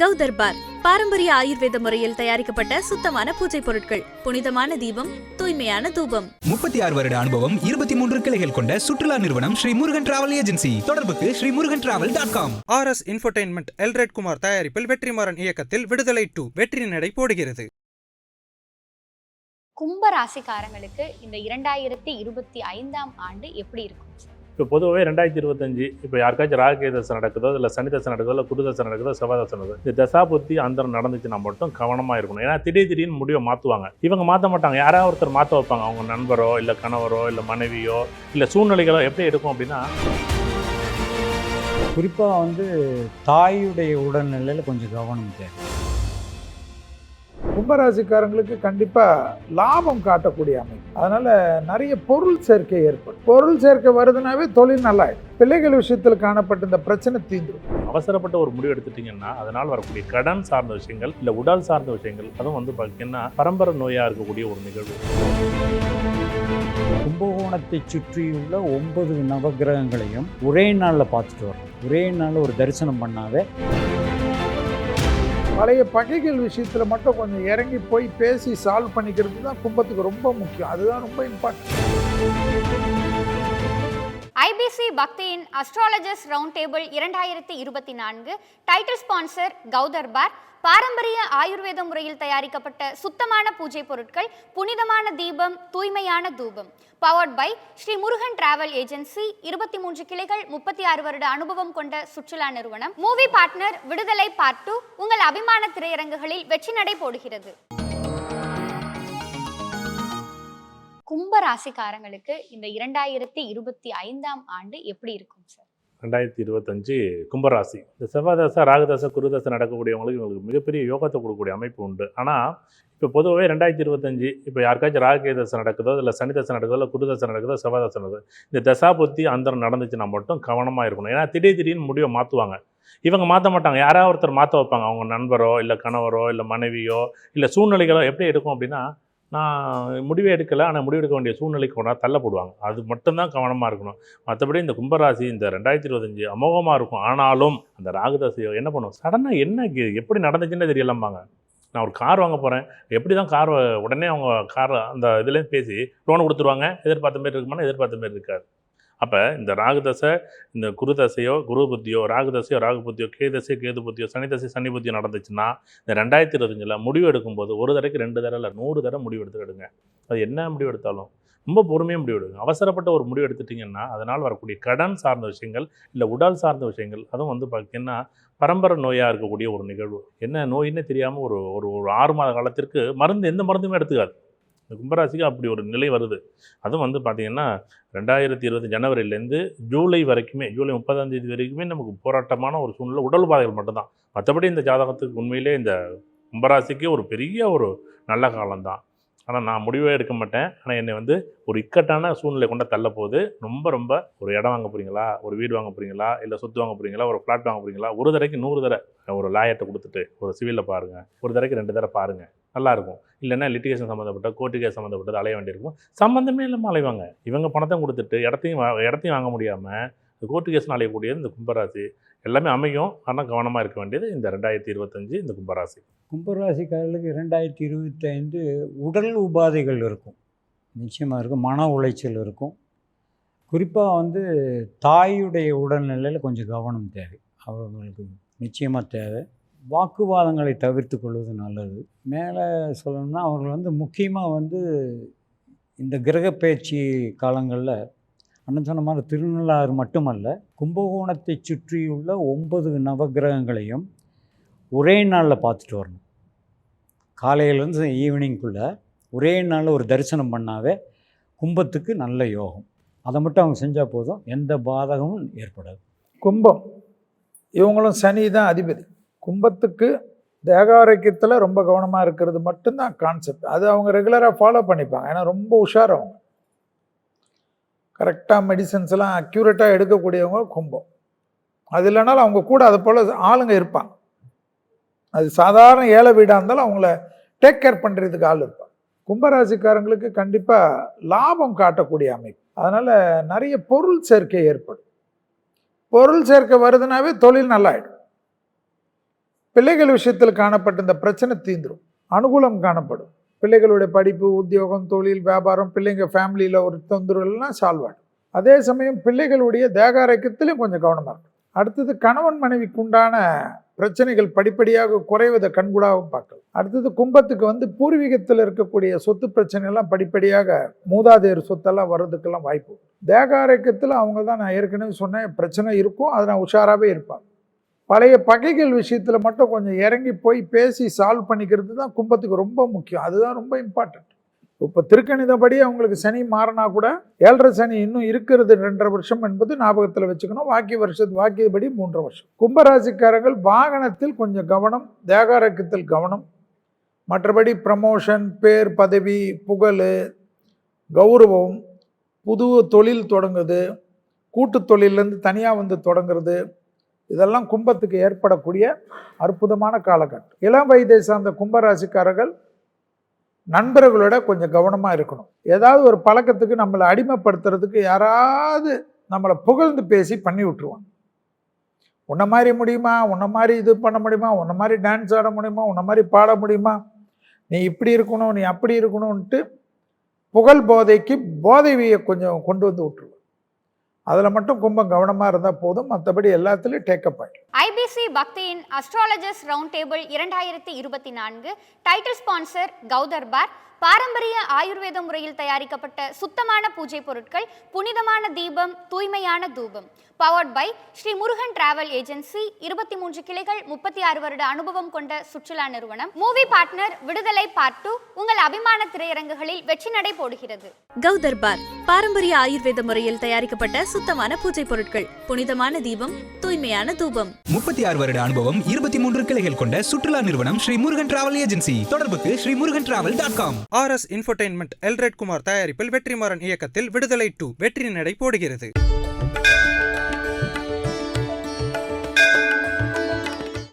கௌதர்பார் பாரம்பரிய ஆயுர்வேத முறையில் தயாரிக்கப்பட்ட சுத்தமான பூஜை பொருட்கள். புனிதமான தீபம் தூய்மையான தூபம். முப்பத்தி ஆறு வருட அனுபவம் இருபத்தி மூன்று கிளைகள் கொண்ட சுற்றுலா நிறுவனம் ஸ்ரீ முருகன் டிராவல் ஏஜென்சி தொடர்புக்கு Sri Murugan travel dot com R S infotainment Elred Kumar தயாரிப்பில் வெற்றிமாறன் இயக்கத்தில் விடுதலை டூ வெற்றி நடை போடுகிறது. கும்ப ராசிக்காரங்களுக்கு இந்த இரண்டாயிரத்தி இருபத்தி ஐந்தாம் ஆண்டு எப்படி இருக்கும்? இப்போ பொதுவாகவே ரெண்டாயிரத்தி இருபத்தஞ்சு இப்போ யாருக்காச்சும் ராகே தசை நடக்குதோ இல்லை சனி தசை நடக்குதோ இல்லை குரு தசை நடக்குதோ செவ்வாய் தசை இந்த தசாபுத்தி அந்தரம் நடந்துச்சுன்னா மட்டும் கவனமாக இருக்கணும். ஏன்னா திடீர் திடீர்னு முடிவை மாற்றுவாங்க இவங்க மாற்ற மாட்டாங்க. யாராவது ஒருத்தர் மாற்ற வைப்பாங்க. அவங்க நண்பரோ இல்லை கணவரோ இல்லை மனைவியோ இல்லை சூழ்நிலைகளோ எப்படி இருக்கும் அப்படின்னா குறிப்பாக வந்து தாயுடைய உடல்நிலையில் கொஞ்சம் கவனம் தேவை. கும்பராசிக்காரங்களுக்கு கண்டிப்பாக லாபம் காட்டக்கூடிய அமைப்பு. அதனால் நிறைய பொருள் சேர்க்கை ஏற்படும். பொருள் சேர்க்கை வருதுனாவே தொழில் நல்லாயிடும். பிள்ளைகள் விஷயத்தில் காணப்பட்ட இந்த பிரச்சனை தீந்துடும் அவசரப்பட்ட ஒரு முடிவு எடுத்துட்டிங்கன்னா அதனால் வரக்கூடிய கடன் சார்ந்த விஷயங்கள் இல்லை உடல் சார்ந்த விஷயங்கள் அதுவும் வந்து பார்த்தீங்கன்னா பரம்பரை நோயாக இருக்கக்கூடிய ஒரு நிகழ்வு. கும்பகோணத்தை சுற்றியுள்ள ஒன்பது நவக்கிரகங்களையும் ஒரே நாளில் பார்த்துட்டு வரணும். ஒரே நாளில் ஒரு தரிசனம் பண்ணாவே பழைய பகைகள் விஷயத்தில் மட்டும் கொஞ்சம் இறங்கி போய் பேசி சால்வ் பண்ணிக்கிறது தான் கும்பத்துக்கு ரொம்ப முக்கியம். அதுதான் ரொம்ப இம்பார்ட்டன்ட் ஐபிசி பக்தியின் அஸ்ட்ராலஜர்ஸ் ரவுண்ட் டேபிள் இரண்டாயிரத்தி இருபத்தி நான்கு. டைட்டில் ஸ்பான்சர் கௌதர்பார் பாரம்பரிய ஆயுர்வேத முறையில் தயாரிக்கப்பட்ட சுத்தமான பூஜை பொருட்கள் புனிதமான தீபம் தூய்மையான தூபம். Powered by Sri Murugan travel agency இருபத்தி மூன்று கிளைகள் முப்பத்தி ஆறு வருட அனுபவம் கொண்ட சுற்றுலா நிறுவனம். Movie partner Viduthalai part two உங்கள் அபிமான திரையரங்குகளில் வெற்றி நடை போடுகிறது. ராசிக்காரங்களுக்கு இந்த இரண்டாயிரத்தி இருபத்தி ஐந்தாம் ஆண்டு எப்படி இருக்கும் சார் ரெண்டாயிரத்தி இருபத்தஞ்சு கும்பராசி. இந்த செவ்வாய் தசை ராகு நடக்கக்கூடியவங்களுக்கு இவங்களுக்கு மிகப்பெரிய யோகத்தை கொடுக்கக்கூடிய அமைப்பு உண்டு. ஆனால் இப்போ பொதுவாகவே ரெண்டாயிரத்தி இருபத்தஞ்சு இப்போ யாருக்காச்சும் ராகு தசை நடக்குதோ இல்லை சனி தசை நடக்குதோ இல்லை குருதசை நடக்குதோ செவ்வாய் நடக்குது நடக்குதோ இந்த தசா புத்தி அந்தரம் நடந்துச்சுன்னா மட்டும் கவனமாக இருக்கணும். ஏன்னா திடீர் திடீர்னு முடிவை மாற்றுவாங்க இவங்க மாற்ற மாட்டாங்க. யாராவது ஒருத்தர் மாற்ற வைப்பாங்க. அவங்க நண்பரோ இல்லை கணவரோ இல்லை மனைவியோ இல்லை சூழ்நிலைகளோ எப்படி எடுக்கும் அப்படின்னா நான் முடிவே எடுக்கலை ஆனால் முடிவெடுக்க வேண்டிய சூழ்நிலைக்கு கொண்டா தள்ளப்படுவாங்க. அது மட்டும்தான் கவனமாக இருக்கணும். மற்றபடி இந்த கும்பராசி இந்த ரெண்டாயிரத்தி இருபத்தஞ்சு அமோகமாக இருக்கும். ஆனாலும் அந்த ராகுதாசி என்ன பண்ணுவோம் சடனாக என்ன எப்படி நடந்துச்சுன்னு தெரியலம்பாங்க. நான் ஒரு கார் வாங்க போகிறேன் எப்படி தான் கார் உடனே அவங்க கார் அந்த இதுலேருந்து பேசி லோன் கொடுத்துருவாங்க. எதிர்பார்த்த மாரி இருக்குமானா எதிர்பார்த்த மாரி இருக்காது. அப்போ இந்த ராகுதசை இந்த குரு தசையோ குரு புத்தியோ ராகு தசையோ ராகு புத்தியோ கே தசையோ கேது புத்தியோ சனி தசை சனி புத்தியோ நடந்துச்சுன்னா இந்த ரெண்டாயிரத்தி இருபத்தஞ்சில் முடிவு எடுக்கும்போது ஒரு தடவைக்கு ரெண்டு தடவை இல்லை நூறு தடவை முடிவு எடுத்துக்கிடுங்க. அது என்ன முடிவு எடுத்தாலும். ரொம்ப பொறுமையாக முடிவு எடுங்க. அவசரப்பட்ட ஒரு முடிவு எடுத்துட்டிங்கன்னா அதனால் வரக்கூடிய கடன் சார்ந்த விஷயங்கள் இல்லை உடல் சார்ந்த விஷயங்கள் அதுவும் வந்து பார்த்திங்கன்னா பரம்பரை நோயாக இருக்கக்கூடிய ஒரு நிகழ்வு. என்ன நோயின்னு தெரியாமல் ஒரு ஒரு ஒரு ஆறு மாத காலத்திற்கு மருந்து எந்த மருந்துமே எடுத்துக்காது. இந்த கும்பராசிக்கு அப்படி ஒரு நிலை வருது. அதுவும் வந்து பார்த்திங்கன்னா ரெண்டாயிரத்தி இருபது ஜனவரிலேருந்து ஜூலை வரைக்குமே ஜூலை முப்பதாம் தேதி வரைக்குமே நமக்கு போராட்டமான ஒரு சூழ்நிலை உடல் பாதைகள் மட்டும்தான். மற்றபடி இந்த ஜாதகத்துக்கு உண்மையிலே இந்த கும்பராசிக்கு ஒரு பெரிய ஒரு நல்ல காலம்தான். ஆனால் நான் முடிவே எடுக்க மாட்டேன். ஆனால் என்னை வந்து ஒரு இக்கட்டான சூழ்நிலை கொண்டு தள்ள ரொம்ப ரொம்ப ஒரு இடம் வாங்க போகிறீங்களா ஒரு வீடு வாங்க போகிறீங்களா இல்லை சொத்து வாங்க போகிறீங்களா ஒரு ஃப்ளாட் வாங்க போகிறீங்களா ஒரு தடவைக்கு நூறு தடவை ஒரு லாயர்ட்டை கொடுத்துட்டு ஒரு சிவிலில் பாருங்கள் ஒரு தடவைக்கு ரெண்டு தடவை பாருங்கள் நல்லாயிருக்கும் இல்லைன்னா லிட்டிகேஷன் சம்மந்தப்பட்ட கோர்ட்டு கேஸ் சம்மந்தப்பட்டது அலைய வேண்டியிருக்கும். சம்மந்தமே இல்லாமல் அலைவாங்க. இவங்க பணத்தை கொடுத்துட்டு இடத்தையும் வா- இடத்தையும் வாங்க முடியாமல் இந்த கோர்ட்டு கேஸ் அலையக்கூடியது இந்த கும்பராசி. எல்லாமே அமையும். ஆனால் கவனமாக இருக்க வேண்டியது இந்த ரெண்டாயிரத்தி இருபத்தஞ்சி இந்த கும்பராசி. கும்பராசிக்காரர்களுக்கு ரெண்டாயிரத்தி இருபத்தைந்து உடல் உபாதைகள் இருக்கும். நிச்சயமாக இருக்கும். மன உளைச்சல் இருக்கும். குறிப்பாக வந்து தாயுடைய உடல்நிலையில் கொஞ்சம் கவனம் தேவை. அவர்களுக்கு நிச்சயமாக தேவை. வாக்குவாதங்களை தவிர்த்து கொள்வது நல்லது. மேலே சொல்லணும்னா அவர்கள் வந்து முக்கியமாக வந்து இந்த கிரகப்பெயர்ச்சி காலங்களில் அண்ணன் சொன்ன மாதிரி திருநள்ளாறு மட்டுமல்ல கும்பகோணத்தை சுற்றியுள்ள ஒன்பது நவக்கிரகங்களையும் ஒரே நாளில் பார்த்துட்டு வரணும். காலையிலேருந்து ஈவினிங்குள்ளே ஒரே நாளில் ஒரு தரிசனம் பண்ணாவே கும்பத்துக்கு நல்ல யோகம். அதை மட்டும் அவங்க செஞ்சால் போதும் எந்த பாதகமும் ஏற்படாது. கும்பம் இவங்களும் சனி தான் அதிபதி. கும்பத்துக்கு தேகாரோக்கியத்தில் ரொம்ப கவனமாக இருக்கிறது மட்டும்தான் கான்செப்ட் அது அவங்க ரெகுலராக ஃபாலோ பண்ணிப்பாங்க. ஏன்னா ரொம்ப உஷார் அவங்க. கரெக்டாக மெடிசன்ஸ் எல்லாம் அக்யூரேட்டாக எடுக்கக்கூடியவங்க கும்பம் அது இல்லைனாலும் அவங்க கூட அது போல் ஆளுங்க இருப்பாங்க. அது சாதாரண ஏழை வீடாக இருந்தாலும் அவங்கள டேக் கேர் பண்ணுறதுக்கு ஆள் இருப்பாங்க. கும்பராசிக்காரங்களுக்கு கண்டிப்பாக லாபம் காட்டக்கூடிய அமைப்பு. அதனால் நிறைய பொருள் சேர்க்கை ஏற்படும். பொருள் சேர்க்கை வருதுனாவே தொழில் நல்லாயிடும். பிள்ளைகள் விஷயத்தில் காணப்பட்ட இந்த பிரச்சனை தீந்துடும் அனுகூலம் காணப்படும். பிள்ளைகளுடைய படிப்பு உத்தியோகம் தொழில் வியாபாரம் பிள்ளைங்க ஃபேமிலியில் ஒரு தொந்தரவுலாம் சால்வ் ஆகும். அதே சமயம் பிள்ளைகளுடைய தேக கொஞ்சம் கவனமாக இருக்கும் அடுத்தது கணவன் மனைவிக்கு உண்டான பிரச்சனைகள் படிப்படியாக குறைவதை கண்கூடாகவும் பார்க்கலாம் அடுத்தது கும்பத்துக்கு வந்து பூர்வீகத்தில் இருக்கக்கூடிய சொத்து பிரச்சனைலாம் படிப்படியாக மூதாதையர் சொத்தெல்லாம் வர்றதுக்கெல்லாம் வாய்ப்பு உண்டு. அவங்க தான் நான் ஏற்கனவே சொன்னேன் பிரச்சனை இருக்கும் அதை நான் உஷாராகவே இருப்பாங்க பழைய பகைகள் விஷயத்தில் மட்டும் கொஞ்சம் இறங்கி போய் பேசி சால்வ் பண்ணிக்கிறது தான் கும்பத்துக்கு ரொம்ப முக்கியம். அதுதான் ரொம்ப இம்பார்ட்டன்ட் இப்போ திருக்கணிதப்படி அவங்களுக்கு சனி மாறினா கூட ஏழரை சனி இன்னும் இருக்கிறது ரெண்டரை வருஷம் என்பது ஞாபகத்தில் வச்சுக்கணும். வாக்கிய வருஷத்து வாக்கியபடி மூன்றரை வருஷம். கும்பராசிக்காரர்கள் வாகனத்தில் கொஞ்சம் கவனம் தேகாரக்கத்தில் கவனம். மற்றபடி ப்ரமோஷன் பேர் பதவி புகழ் கௌரவம் புது தொழில் தொடங்குது. கூட்டு தொழிலேருந்து தனியாக வந்து தொடங்குறது. இதெல்லாம் கும்பத்துக்கு ஏற்படக்கூடிய அற்புதமான காலகட்டம். இளம் வயதை சார்ந்த கும்பராசிக்காரர்கள் நண்பர்களோட கொஞ்சம் கவனமாக இருக்கணும். ஏதாவது ஒரு பழக்கத்துக்கு நம்மளை அடிமைப்படுத்துறதுக்கு யாராவது நம்மளை புகழ்ந்து பேசி பண்ணி விட்டுருவாங்க. உன்ன மாதிரி முடியுமா? உன்னை மாதிரி இது பண்ண முடியுமா? உன்ன மாதிரி டான்ஸ் ஆட முடியுமா? உன்னை மாதிரி பாட முடியுமா? நீ இப்படி இருக்கணும் நீ அப்படி இருக்கணும்ன்ட்டு புகழ் போதைக்கு போதைவியை கொஞ்சம் கொண்டு வந்து விட்டுருவாங்க. அதில் மட்டும் கும்பம் கவனமாக இருந்தால் போதும். மற்றபடி எல்லாத்துலேயும் டேக்கப் ஆகிடும் ஐபிசி பக்தியின் அஸ்ட்ராலஜர்ஸ் ரவுண்ட் டேபிள் இரண்டாயிரத்தி இருபத்தி நான்கு டைட்டில் ஸ்பான்சர் கௌதர்பார் பாரம்பரிய ஆயுர்வேத முறையில் தயாரிக்கப்பட்ட சுத்தமான பூஜை பொருட்கள் புனிதமான தீபம் தூய்மையான தூபம். Powered by Sri Murugan travel agency இருபத்தி மூன்று கிளைகள் முப்பத்தி ஆறு வருட அனுபவம் கொண்ட சுற்றுலா நிறுவனம். Movie partner Viduthalai part two உங்கள் அபிமான திரையரங்குகளில் வெற்றி நடை போடுகிறது. கௌதர்பார் பாரம்பரிய ஆயுர்வேத முறையில் தயாரிக்கப்பட்ட சுத்தமான பூஜை பொருட்கள் புனிதமான தீபம் தூய்மையான தூபம். முப்பத்தி ஆறு வருட அனுபவம் இருபத்தி மூன்று கிளைகள் கொண்ட சுற்றுலா நிறுவனம் ஸ்ரீ முருகன் டிராவல் ஏஜென்சி. தொடர்புக்கு Sri Murugan travel dot com. R S infotainment Elred Kumar தயாரிப்பில் வெற்றிமாறன் இயக்கத்தில் விடுதலை டூ வெற்றி நடை போடுகிறது.